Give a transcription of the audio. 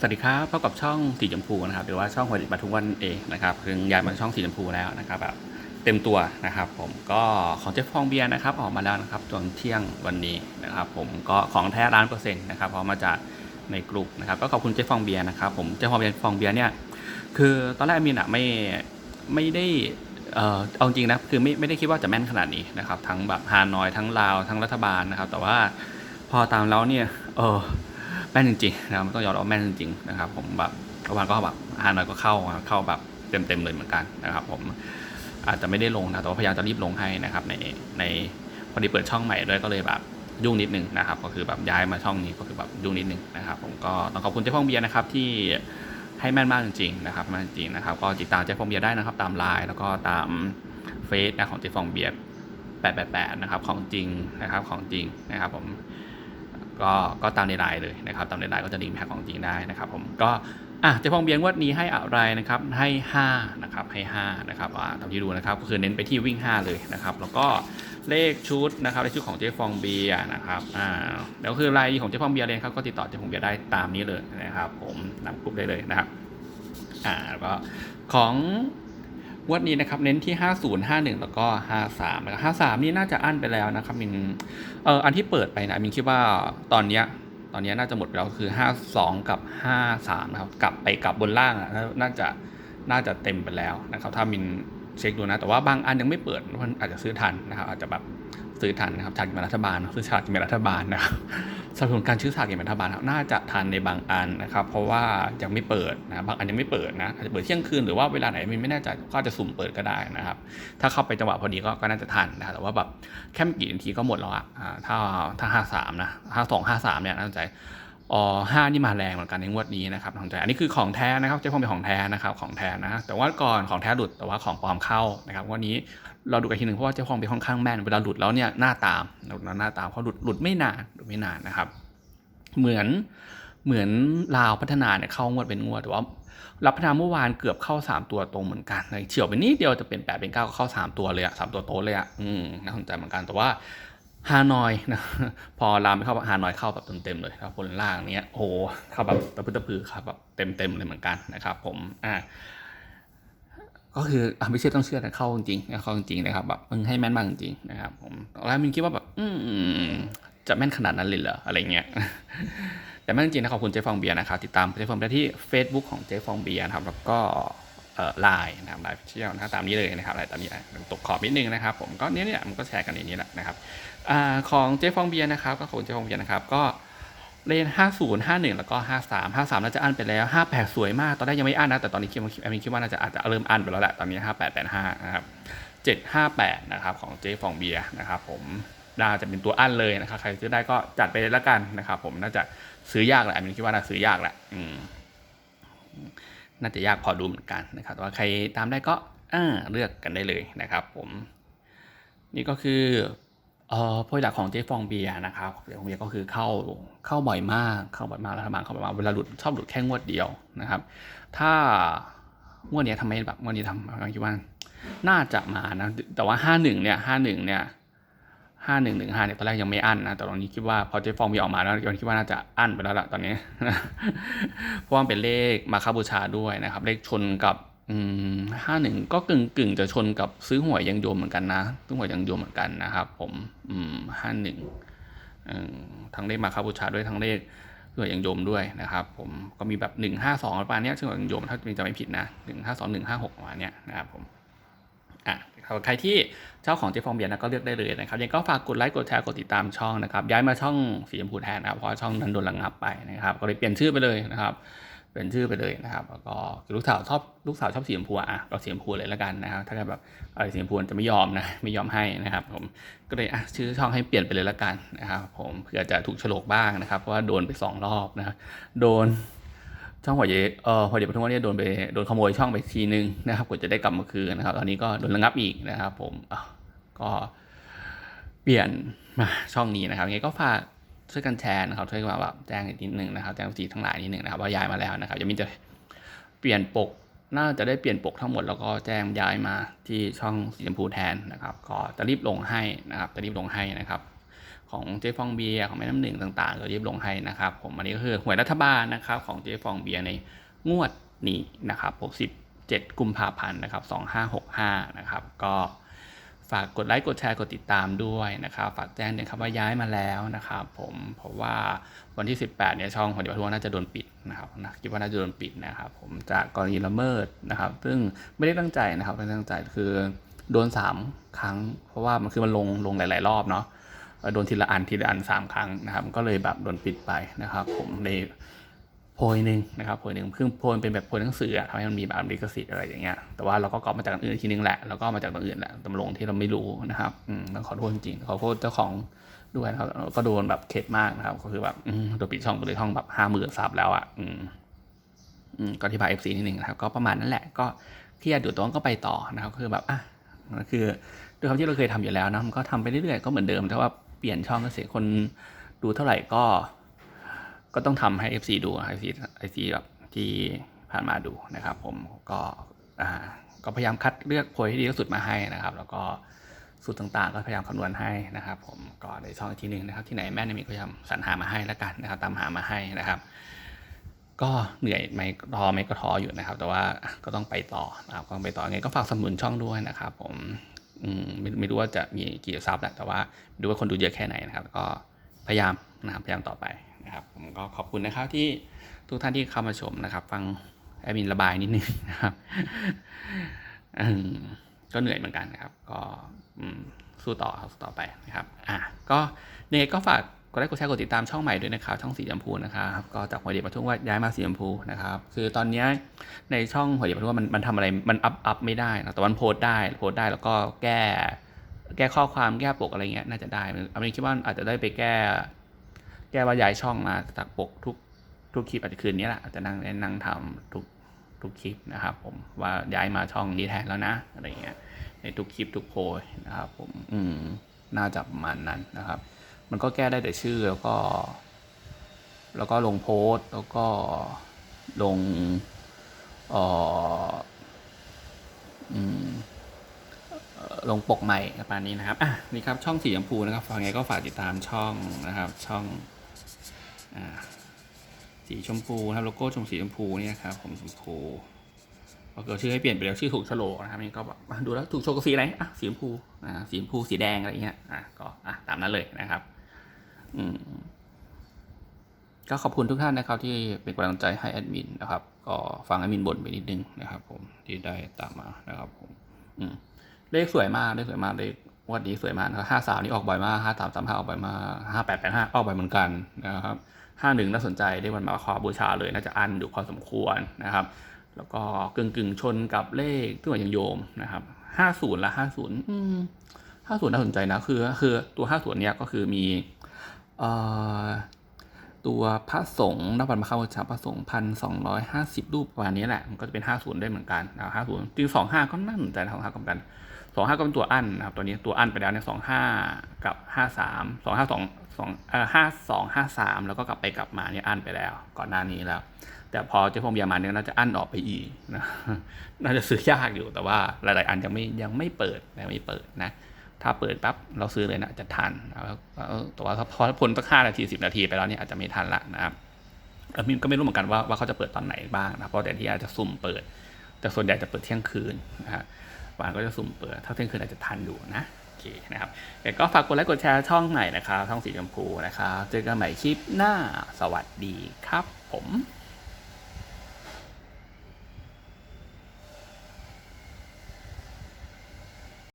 สวัสดีครับพบกับช่องสีชมพูนะครับหรือว่าช่องหัวดิบมาทุกวันเองนะครับซึ่งย้ายมาช่องสีชมพูแล้วนะครับแบบเต็มตัวนะครับ ผมก็ของเจ๊ฟองเบียร์นะครับออกมาแล้วนะครับตอนเที่ยงวันนี้นะครับ ผมก็ของแท้ร้านเปอร์เซ็นต์นะครับพราะมาจากในกลุ่มนะครับก็ขอบคุณเจ๊ฟองเบียร์นะครับผมเจ๊ฟองเบียร์ฟองเบียร์เนี่ยคือตอนแรกมินอะไม่ไม่ได้เออเอาจริงนะคือไม่ไม่ได้คิดว่าจะแม่นขนาดนี้นะครับ ทั้งแบบฮานอยทั้งลาวทั้งรัฐบาลนะครับ แต่ว่าพอตามแล้วเนี่ยเออ แม่นจริงๆนะครับต้องยอมรับแม่นจริงๆนะครับผมแบบระวันก็แบบฮานอยก็เข้าเข้าแบบเต็มๆเลยเหมือนกันนะครับ ผมอาจจะไม่ได้ลงนะแต่ว่าพยายามจะรีบลงให้นะครับ ในในพอดีเปิดช่องใหม่ด้วยก็เลยแบบยุ่งนิดนึงนะครับ ก็คือแบบย้ายมาช่องนี้ก็คือแบบยุ่งนิดนึงนะครับ ผมก็ต้องขอบคุณเจ๊ฟองเบียร์นะครับที่ให้แม่นมากจริงๆนะครับแม่นจริงๆนะครับ ก็ติดตามเจ๊ฟองเบียร์ได้นะครับ ตามไลน์แล้วก็ตามเฟซนะของเจ๊ฟองเบียร์888 นะครับ ของจริงนะครับของจริงนะครับ ผม ก็ก็ตามในไลน์เลยนะครับตามในไลน์ก็จะลิงก์แพ็คของจริงได้นะครับผมก็อะเจะพองเบียงวดนี้ให้อะไรนะครับให้5นะครับให้5นะครับอ่าตามที่ดูนะครับก็คือเน้นไปที่วิ่ง 5 เลยนะครับแล้วก็เลขชุดนะครับเลขชุดของเจ๊ฟองเบียนะครับอ่าแล้วคือรายของเจ๊ฟองเบียร์เลยครับก็ติดต่อเจ๊ฟองเบียได้ตามนี้เลยนะครับผมนำกลุ่มได้เลยนะครับอ่าแล้วก็ของ วดนี้นะครับเน้นที่ 50 51 แล้วก็ 53นะครับ53 นี่น่าจะอั้นไปแล้วนะครับมินเอออันที่เปิดไปนะมินคิดว่าตอนเนี้ยตอนนี้น่าจะหมดไปแล้วคือ 52 กับ 53 นะครับ กลับไปกลับบนล่างอะน่าจะน่าจะเต็มไปแล้วนะครับ ถ้ามินเช็คดูนะ แต่ว่าบางอันยังไม่เปิดมันอาจจะซื้อทันนะครับ อาจจะแบบซื้อทันนะครับฉากกินแบ่งรัฐบาลซื้อฉากกินแบ่งรัฐบาลนะครับ สนับสนุนการซื้อฉากอย่างเป็นทบาลครับน่าจะทันในบางอันนะครับ เพราะว่ายังไม่เปิดนะบางอันยังไม่เปิดนะอาจจะเปิดเที่ยงคืนหรือว่าเวลาไหนมินไม่แน่ใจก็อาจจะสุ่มเปิดก็ได้นะครับ ถ้าเข้าไปจังหวะพอดีก็ก็น่าจะทันนะแต่ว่าแบบแค่ไม่กี่นาทีก็หมดแล้วอะอะถ้าถ้าห้าสามนะห้าสองห้าสามเนี่ยน่าสนใจ อ๋อห้านี่มาแรงเหมือนกันในงวดนี้นะครับน่าสนใจอันนี้คือของแท้นะครับเจ๊พงเป็นของแท้นะครับของแท้นะแต่ว่าก่อนของแท้หลุดแต่ว่าของปลอมเข้านะครับวันนี้เราดูกันทีหนึ่งเพราะว่าเจ๊พงเป็นค่อนข้างแม่นเวลาหลุดแล้วเนี่ยหน้าตามหลุดแล้วหน้าตามเพราะหลุดหลุดไม่นานหลุดไม่นานนะครับ เหมือนเหมือนลาวพัฒนาเนี่ยเข้างวดเป็นงวดแต่ว่ารับพัฒนาเมื่อวานเกือบเข้า 3 ตัวตรงเหมือนกันเฉียวไปนิดเดียวจะเป็น8เป็น9ก็เข้า 3 ตัวเลยอะสามตัวโตเลยอะอืมน่าสนใจเหมือนกันแต่ว่า ฮานอยนะพอรามไปเข้าฮานอยเข้าแบบเต็มๆเลยครับบนล่างเนี้ยโอ้โหเข้าแบบตะพื้ตะพือครับแบบเต็มๆเลยเหมือนกันนะครับ ผมอ่าก็คืออะไม่เชื่อต้องเชื่อแต่เข้าจริงเข้าจริงนะครับแบบมึงให้แม่นมากจริงนะครับ ผมตอนแรกมึงคิดว่าแบบ อืมจะแม่นขนาดนั้นเลยเหรออะไรเงี้ยแต่ไม่นจริงนะขอบคุณเจ๊ฟองเบียร์นะครับติดตามเจ๊ฟองได้ที่ Facebook ของเจ๊ฟองเบียร์นะครับแล้วก็ ไลน์นะครับไลน์เชี่ยวนะตามนี้เลยนะครับไลน์ตามนี้ตกขอบนิดนึงนะครับ ผมก็เนี้ยเนี่ยมันก็แชร์กันในนี้แหละนะครับอาของเจ๊ฟองเบียร์นะครับ ก็ของเจ๊ฟองเบียร์นะครับก็เลน 50 51 แล้วก็ 53 53 น่าจะอั้นไปแล้ว 58 สวยมาก ตอนแรกยังไม่อั้นนะ แต่ตอนนี้คิดว่าแอมคิดว่าน่าจะอาจจะเริ่มอั้นไปแล้วแหละ ตอนนี้ 58 85 นะครับ 758 นะครับ ของเจฟองเบียร์นะครับผม น่าจะเป็นตัวอั้นเลยนะครับ ใครซื้อได้ก็จัดไปเลยละกันนะครับผม น่าจะซื้อยากแหละอันนี้คิดว่าน่าซื้อยากแหละ อืม น่าจะยากพอดูเหมือนกันนะครับแต่ว่าใครตามได้ก็เลือกกันได้เลยนะครับผมนี่ก็คือเอ่อโพยหลักของเจ๊ฟองเบียนะครับเจ๊ฟองเบียก็คือเข้าเข้าบ่อยมากเข้าบ่อยมากรัฐบาลเข้าบ่อยมากเวลาหลุดชอบหลุดแค่งวดเดียวนะครับ ถ้างวดนี้ทำไมแบบงวดนี้ทำคิดว่าน่าจะมานะแต่ว่าห้าหนึ่งเนี่ยห้าหนึ่งเนี่ย ห้าหนึ่งหนึ่งห้าเนี่ยตอนแรกยังไม่อั้นนะแต่ตอนนี้คิดว่าพอเจ๊ฟองมีออกมาแล้วยนคิดว่าน่าจะอั้นไปแล้วล่ะตอนนี้เพราะว่าเป็นเลขมาคาบูชาด้วยนะครับ เลขชนกับห้าหนึ่งก็กึ่งกึ่งจะชนกับซื้อหวยยังโยมเหมือนกันนะซื้อหวยยังโยมเหมือนกันนะครับ ผมห้าหนึ่งทั้งเลขมาคาบูชาด้วยทั้งเลขซื้อหวยยังโยมด้วยนะครับ ผมก็มีแบบหนึ่งห้าสองประมาณนี้ซึ่งหวยยังโยมถ้าจะไม่ผิดนะหนึ่งห้าสองหนึ่งห้าหกประมาณนี้นะครับผม อะใครที่เจ้าของเจ๊ฟองเบียร์นะก็เลือกได้เลยนะครับยังก็ฝากกดไลค์กดแชร์กดติดตามช่องนะครับย้ายมาช่องสีชมพูแทนนะครับเพราะช่องนั้นโดนระงับไปนะครับก็เลยเปลี่ยนชื่อไปเลยนะครับเปลี่ยนชื่อไปเลยนะครับแล้วก็ลูกสาวชอบลูกสาวชอบสีชมพูอะก็สีชมพูเลยล้วกันนะครับถ้าเกิดแบบอะไรสีชมพูจะไม่ยอมนะไม่ยอมให้นะครับผมก็เลยอะชื่อช่องให้เปลี่ยนไปเลยล้วกันนะครับผมเผื่อจะถูกฉลกบ้างนะครับเพราะว่าโดนไปสองรอบนะครับโดน ช่องหัวเยเออหัวเยปทุมวันนี้โดนไปโดนขโมยช่องไปทีนึงนะครับกว่าจะได้กลับมาคืนนะครับตอนนี้ก็โดนระงับอีกนะครับ ผมก็เปลี่ยนมาช่องนี้นะครับยังไงก็ฝากช่วยกันแชร์นะครับช่วยมาแบบแจ้งนิดนึงนะครับแจ้งสีทั้งหลายนิดนึงนะครับว่าย้ายมาแล้วนะครับยังมีจะเปลี่ยนปกน่าจะได้เปลี่ยนปกทั้งหมดแล้วก็แจ้งย้ายมาที่ช่องสีชมพูแทนนะครับ ก็จะรีบลงให้นะครับจะรีบลงให้นะครับ ของเจ๊ฟองเบียร์ของแม่น้ำหนึ่งต่างๆเราเรีบลงให้นะครับ ผมอันนี้ก็คือหวยรัฐบาลนะครับของเจ๊ฟองเบียร์ในงวดนี้นะครับ67กุมภาพันธ์นะครับ2565นะครับก็ฝากกดไลค์กดแชร์กดติดตามด้วยนะครับฝากแจ้งด้วยครับว่าย้ายมาแล้วนะครับ ผมเพราะว่าวันที่ 18เนี่ยช่องของเดียวทั่วน่าจะโดนปิดนะครับนะคิดว่าน่าจะโดนปิดนะครับผมจากกรณีละเมิดนะครับ ซึ่งไม่ได้ตั้งใจนะครับไม่ได้ตั้งใจคือโดน 3 ครั้ง เพราะว่ามันคือมันลงลงหลาย ๆ รอบเนาะ โดนทีละอันทีละอันสามครั้งนะครับ ก็เลยแบบโดนปิดไปนะครับ ผมในโพยหนึ่งนะครับโพยหนึ่งคือโพยเป็นแบบโพยหนังสือทำให้มันมีแบบลิขสิทธิ์อะไรอย่างเงี้ยแต่ว่าเราก็กอปมาจากอื่นอีกทีนึงแหละแล้วก็มาจากตรงอื่นแหละตำลงที่เราไม่รู้นะครับอืมต้องขอโทษจริงขอโทษเจ้าของด้วยครับก็โดนแบบเข็ดมากนะครับ ก็คือแบบโดนปิดช่องไปเลยช่องแบบห้าหมื่นซับแล้วอะอืมอืมก็อธิบายเอฟซีนิดนึงนะครับ ก็ประมาณนั้นแหละก็เครียดอยู่ตัวก็ไปต่อนะครับ คือแบบอะมันคือด้วยความที่เราเคยทำอยู่แล้วนะมันก็ทำไปเรื่อยๆก็เหมือนเดิมแต่ว่า เปลี่ยนช่องก็เสียคนดูเท่าไหร่ก็ ก็ต้องทำให้ FC ดูให้ FC FC แบบที่ผ่านมาดูนะครับ ผมก็อ่าก็พยายามคัดเลือกโพยที่ดีที่สุดมาให้นะครับ แล้วก็สูตรต่างๆ ก็พยายามคำนวณให้นะครับ ผมก็ในช่องอีกทีหนึ่งนะครับ ที่ไหนแม่นมีก็พยายามสรรหามาให้แล้วกันนะครับ ตามหามาให้นะครับ ก็เหนื่อยไหมท้อไหมก็ท้ออยู่นะครับ แต่ว่าก็ต้องไปต่อนะครับก็ต้องไปต่อไงก็ฝากสนับสนุนช่องด้วยนะครับ ผม ไม่ไม่รู้ว่าจะมีกี่ซับแหละแต่ว่าดูว่าคนดูเยอะแค่ไหนนะครับ ก็พยายามนะครับพยายามต่อไปนะครับ ผมก็ขอบคุณนะครับที่ทุกท่านที่เข้ามาชมนะครับ ฟังแอดมินระบายนิดนึงนะครับก็เหนื่อยเหมือนกันนะครับ ก็สู้ต่อสู้ต่อไปนะครับ อะก็ยังไงก็ฝาก กดไลค์กดแชร์กดติดตามช่องใหม่ด้วยนะครับช่องสีชมพูนะครับก็จากหัวเดียปทุมว่าย้ายมาสีชมพูนะครับคือตอนนี้ในช่องหัวเดียปทุมว่ามันมันทำอะไรมันอัพอัพไม่ได้นะแต่มันโพสได้โพสได้แล้วก็แก้แก้ข้อความแก้ปกอะไรเงี้ยน่าจะได้อันนี้คิดว่าอาจจะได้ไปแก้ แก้ว่าย้ายช่องมาจากปกทุกทุกคลิปอาจจะคืนนี้แหละอาจจะนั่งนั่งทำทุกทุกคลิปนะครับ ผมว่าย้ายมาช่องนี้แทนแล้วนะอะไรเงี้ยในทุกคลิปทุกโพยนะครับ ผมอืมน่าจะประมาณนั้นนะครับ มันก็แก้ได้แต่ชื่อแล้วก็ แล้วก็ลงโพสต์แล้วก็ลงเอ่อลงปกใหม่ประมาณนี้นะครับ อะ นี่ครับ ช่องสีชมพูนะครับฟังไงก็ฝากติดตามช่องนะครับ ช่องอ่าสีชมพูนะครับ โลโก้ชมสีชมพูเนี่ยครับ ผมชมพูพอเกิดชื่อให้เปลี่ยนไปแล้วชื่อถูกโฉลกนะครับนี่ก็แบบอะดูแล้วถูกโชกสีอะไร อะ สีชมพู อ่า สีชมพู สีแดงอะไรเงี้ย อะ ก็ อะ ตามนั้นเลยนะครับ ก็ขอบคุณทุกท่านนะครับที่เป็นกำลังใจให้แอดมินนะครับ ก็ฟังแอดมินบ่นไปนิดนึงนะครับ ผมที่ได้ตามมานะครับผมเลขสวยมากเลขสวยมากเลขวัดนี้สวยมากนะครับห้าสามนี่ออกบ่อยมากห้าสามสามห้าออกบ่อยมากห้าแปดแปดห้าออกบ่อยเหมือนกันนะครับห้าหนึ่งน่าสนใจได้วันมาขอบูชาเลยน่าจะอันอยู่พอสมควรนะครับ แล้วก็กึ่งกึ่งชนกับเลขที่ว่ายังโยมนะครับห้าศูนย์ละห้าศูนย์ห้าศูนย์น่าสนใจนะคือ คือตัวห้าศูนย์เนี้ยก็คือมี ตัวพระสงฆ์นับวันมาเข้าบูชาพระสงฆ์พันสองร้อยห้าสิบรูปประมาณนี้แหละ มันก็จะเป็นห้าศูนย์ได้เหมือนกันนะห้าศูนย์จริงสองห้าก็น่าสนใจนะสองห้าก็เหมือนกันสองห้าก็เป็นตัวอั้นนะครับตัวนี้ตัวอั้นไปแล้วเนี่ยสองห้ากับห้าสามสองห้าสองสองเอ่อห้าสองห้าสามแล้วก็กลับไปกลับมาเนี่ยอั้นไปแล้ว ก่อนหน้านี้แล้ว แต่พอเจ้าพงยร์มาเนี่ยน่าจะอั้นออกไปอีกนะน่าจะซื้อยากอยู่แต่ว่าหลาย ๆ อันยังไม่ยังไม่เปิดยังไม่เปิดนะ ถ้าเปิดปั๊บเราซื้อเลยนะจะทันแต่ว่าพอพ้นสักห้านาทีสิบนาทีไปแล้วเนี่ยอาจจะไม่ทันละนะครับมินก็ไม่รู้เหมือนกันว่าว่าเขาจะเปิดตอนไหนบ้างนะเพราะแต่ที่อาจจะสุ่มเปิด แต่ส่วนใหญ่จะเปิดเที่ยงคืนนะฮะวานก็จะสุ่มเปิด ถ้าเที่ยงคืนอาจจะทันอยู่นะโอเคนะครับแต่ก็ฝากกดไลค์กดแชร์ช่องใหม่นะครับช่องสีชมพูนะครับเจอกันใหม่คลิปหน้าสวัสดีครับผม